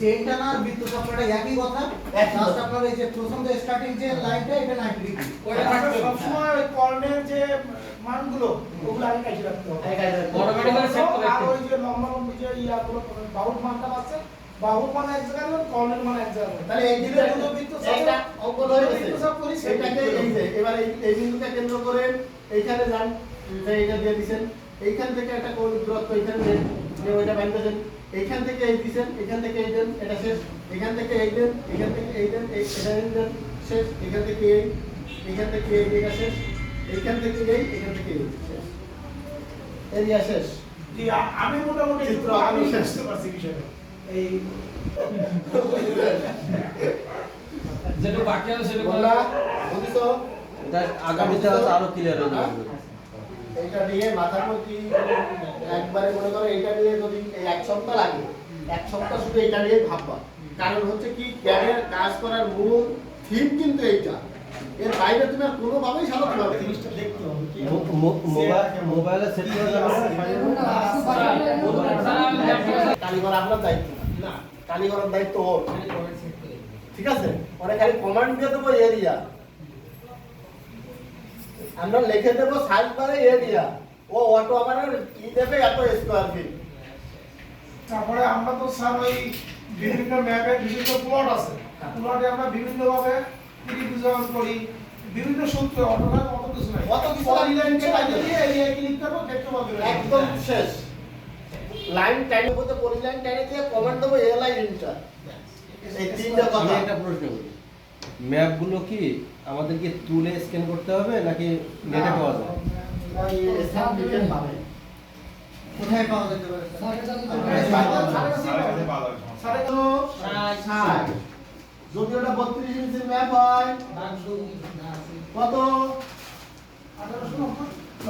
চেনটা না বৃত্ত একই কথা। জাস্ট আপনার এই যে প্রথম যে স্টার্টিং যে লাইনটা এটা 90 ডিগ্রি আমরা সবসময় ওই কর্ণের যে মানগুলো ওগুলো আগে কাটিয়ে রাখতে হবে। আগে কাটিয়ে রাখতে হবে। Automatically set করে আর ওই যে লম্বা লম্বি যে ইয়াগুলো বাহুর মানটা আছে বাহুর মান এক জায়গায় এবং কর্ণের মান এক জায়গায় তাহলে এই দিকে দুটো বৃত্ত একটা অঙ্কন হয়ে গেছে। বৃত্ত সব করি, সেই এই যে এবার এই এই বিন্দুকে কেন্দ্র করে এইখানে যান এটা দিয়ে এইখান থেকে একটা কোণ দূরত্ব এইখানে দেন ওইটা বাইন্দা দেন এইখান থেকে এই দিছেন এখান থেকে এই দেন এটা শেষ। এখান থেকে এই দেন এখান থেকে এই দেন এই এটা এই দেন শেষ। এখান থেকে এই এখান থেকে এই এটা শেষ। এইখান থেকে এই এখান থেকে এই শেষ। এরিয়া শেষ। জি, আমি মোটামুটি চিত্র আমি শেষ। বুঝতে পারছি বিষয়টা। এই যেটা বাকি আছে সেটা বললা বুঝছ আগামীতে আরও ক্লিয়ার হয়ে? এইটা নিয়ে মাথার মধ্যে একবারে মনে করো এইটা নিয়ে যদি এই এক সপ্তাহ লাগে এক সপ্তাহ শুধু এটা নিয়ে ভাববা। কারণ হচ্ছে কি ক্যারিয়ার কাজ করার মূল থিম কিন্তু এইটা। এর বাইরে তুমি আর কোনোভাবেই সাজাতে পারবে জিনিসটা দেখতে হবে। মোবাইল সেট করা যাবে কালীঘর আপনার দায়িত্ব না কালীঘরের দায়িত্ব ওর। ঠিক আছে? ওরা খালি কমান্ড দিয়ে দেবো এরিয়া আমরা লিখে দেবো সাইজ বারে এরিয়া ও অটো আমার ই দেবে এত স্কোয়ার ফিট তারপরে আমরা তো স্যার ওই বিভিন্ন ম্যাপে বিভিন্ন প্লট আছে প্লটে আমরা বিভিন্ন ভাবে ত্রিভুজায়ন করি বিভিন্ন সূত্রে অটোকার অত কিছু নাই অত কিছু। লাইনকে কাটিয়ে দিয়ে এরিয়া ক্লিক করব দেখতে পাবে একদম শেষ লাইন টাইম বলতে পরি লাইন টাইনে দিয়ে কমান্ড দেবো এ লাইন ইন্টার এই তিনটা কথা একটা প্রশ্ন করি ম্যাপগুলো কি আমাদের কি তুলে স্ক্যান করতে হবে নাকি নেটে পাওয়া যায়? কোথায় পাওয়া যেতে পারে? যদি ওটা বত্রিশ ইঞ্চির ম্যাপ হয় কত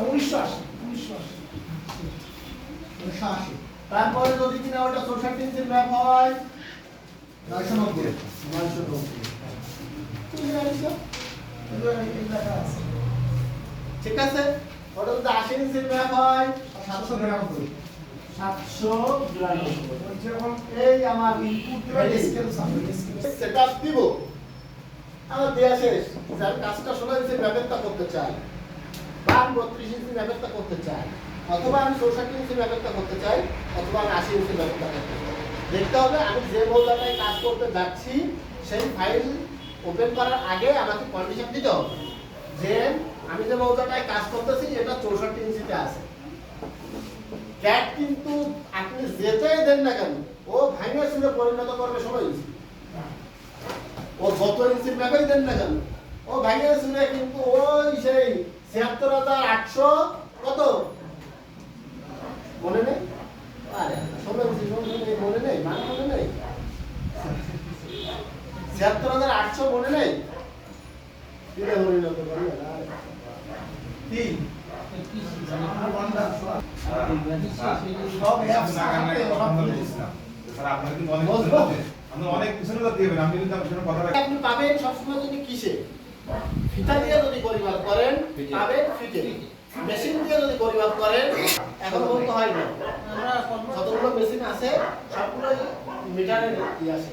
উনিশশো আশি উনিশশো আশি তারপরে যদি কিনা ওটা চৌষট্টি ইঞ্চির ম্যাপ হয় নয়শো নব্বই লেখা আছে ঠিক আছে? ওটা যদি আশি ইঞ্চির ম্যাপ হয় 792 সাতশো বিরানব্বই ওই এই আমার ইনপুট স্কেল সামনে স্কেল সেট আপ দিব। আমার দেয়া শেষ। যে কাজটা ষোলো ইঞ্চির করতে চাই। বা আমি বত্রিশ ইঞ্চির ম্যাপেরটা করতে চাই। অথবা আমি চৌষট্টি ইঞ্চির ম্যাপেরটা করতে চাই অথবা আমি আশি ইঞ্চির করতে চাই। দেখতে হবে আমি যে মৌজাটায় কাজ করতে যাচ্ছি সেই ফাইল ওপেন করার আগে আমাকে কন্ডিশন দিতে হবে যে আমি যে মৌজাটায় কাজ করতেছি, এটা চৌষট্টি ইঞ্চিতে আছে। ক্যাট কিন্তু আপনি যেতেই দেন না কেন, ও ভাঙে চুলে পরিণত করবে ষোলো ইঞ্চি। ও যত ইঞ্চির ম্যাপেই দেন না কেন, ও ভাঙে চুলে কিন্তু ওই সেই ছিয়াত্তর হাজার আটশো কত মনে নেই আরে ষোলো ইঞ্চি ষোলো ইঞ্চি মনে নেই মান মনে নেই ছিয়াত্তর হাজার আটশো মনে নেই কিরে পরিণত করবে না কি সব অ্যাপস থাকে সব আপনি কিসে ফিতা দিয়ে যদি পরিমাপ করেন পাবেন ফিটে মেশিন যদি পরিমাপ করেন এখন হয় না যতগুলো মেশিন আছে, সবগুলোই মিটারের আছে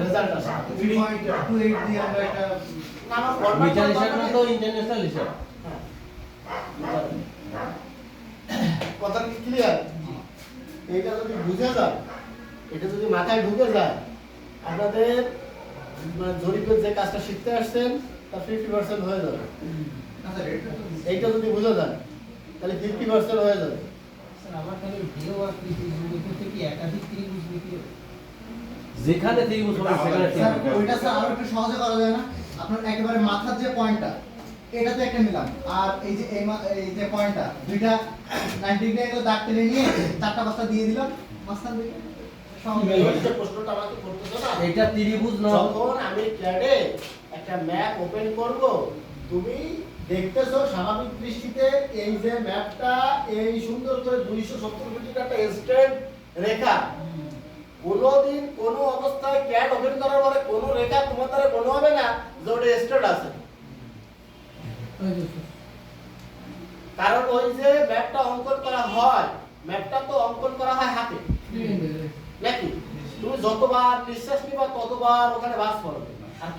রেজাল্ট আছে। 3.28 দিয়ে আমরা একটা না, আমার format মিটার হিসাব না তো ইন্টারন্যাশনাল হিসাব কথা কি ক্লিয়ার এটা যদি বুঝে যায় এটা যদি মাথায় ঢুকে যায় আপনাদের মানে জরিপের যে কাজটা শিখতে আসছেন তার ফিফটি পার্সেন্ট হয়ে যাবে। এইটা যদি বুঝে যায় তাহলে ফিফটি পার্সেন্ট হয়ে যাবে। যেখানে থেকে পারবে সেখানে ঠিক স্যার ওইটা স্যার আরও একটু সহজে করা যায় না? আপনার একেবারে মাথার যে পয়েন্টটা এটাতে একটা নিলাম। আর এই যে এই যে পয়েন্টটা দুইটা 90 ডিগ্রি অ্যাঙ্গেল দাগ টেনে নিয়ে চারটা পাঁচটা দিয়ে দিলাম। মাঝখান থেকে সহজ ওই গেল। যে প্রশ্নটা আমাকে করতেছো না। এটা ত্রিভুজ না যখন আমি ক্যাডে একটা ম্যাপ ওপেন করব তুমি দেখতেছো স্বাভাবিক দৃষ্টিতে এই যে ম্যাপটা এই সুন্দর করে দুইশো সত্তর মিটার একটা স্ট্রেট রেখা। কোনোদিন কোনো অবস্থায় ক্যাট ওপেন করার পরে কোনো রেখা তোমার দ্বারা কোনো হবে না যে ওটা আছে। কারণ ওই যে ম্যাপটা অঙ্কন করা হয়, ম্যাপটা তো অঙ্কন করা হয় হাতে। নাকি? তুমি যতবার নিঃশ্বাস নিবা, ততবার ওখানে বাস করবে। আর